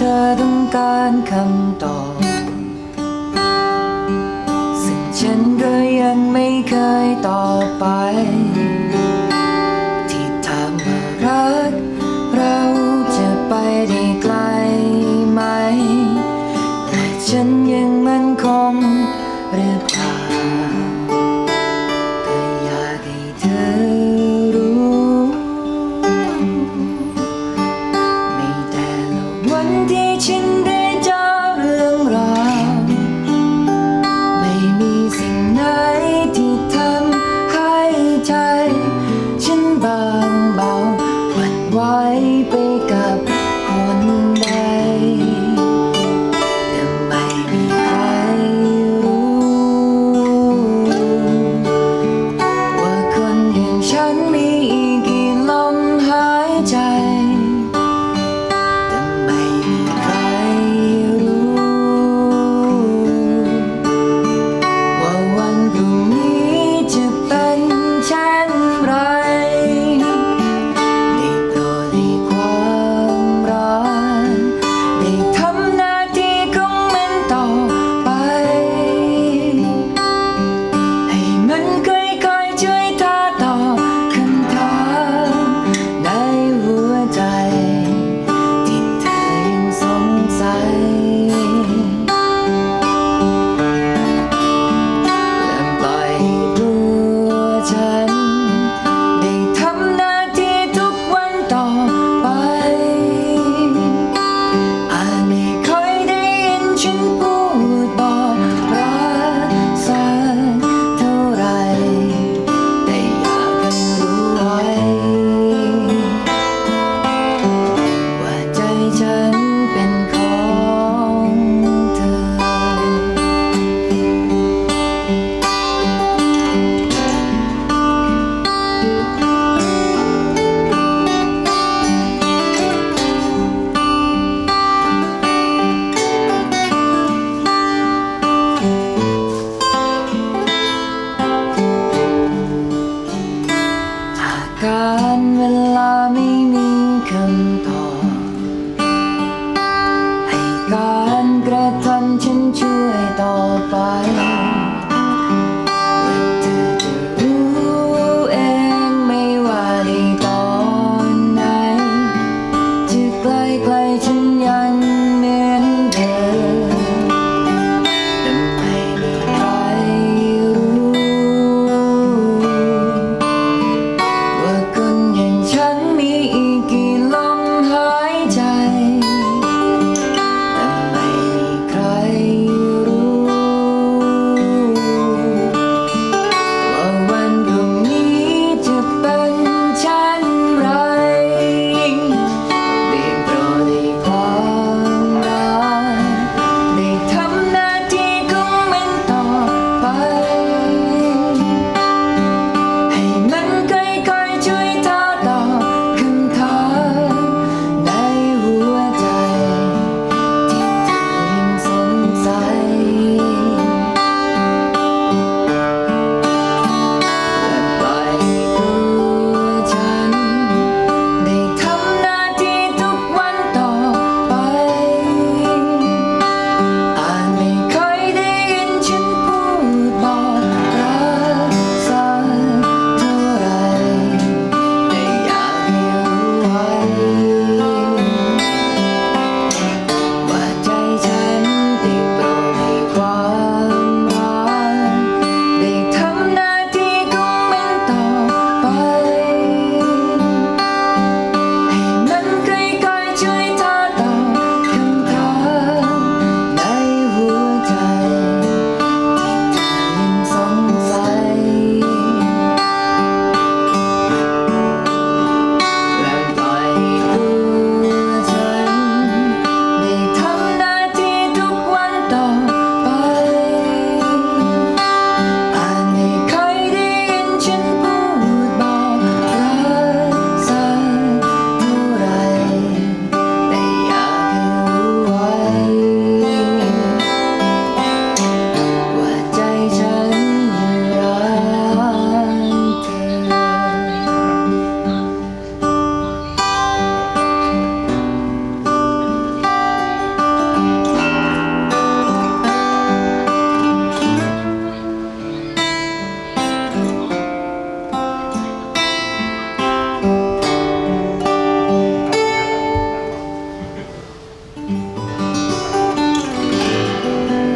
เธอต้องการคำตอบ ซึ่งฉันก็ยังไม่เคยตอบไป ที่ถามว่ารัก เราจะไปได้ไกลไหม แต่ฉันยังมั่นคงหรือเปล่า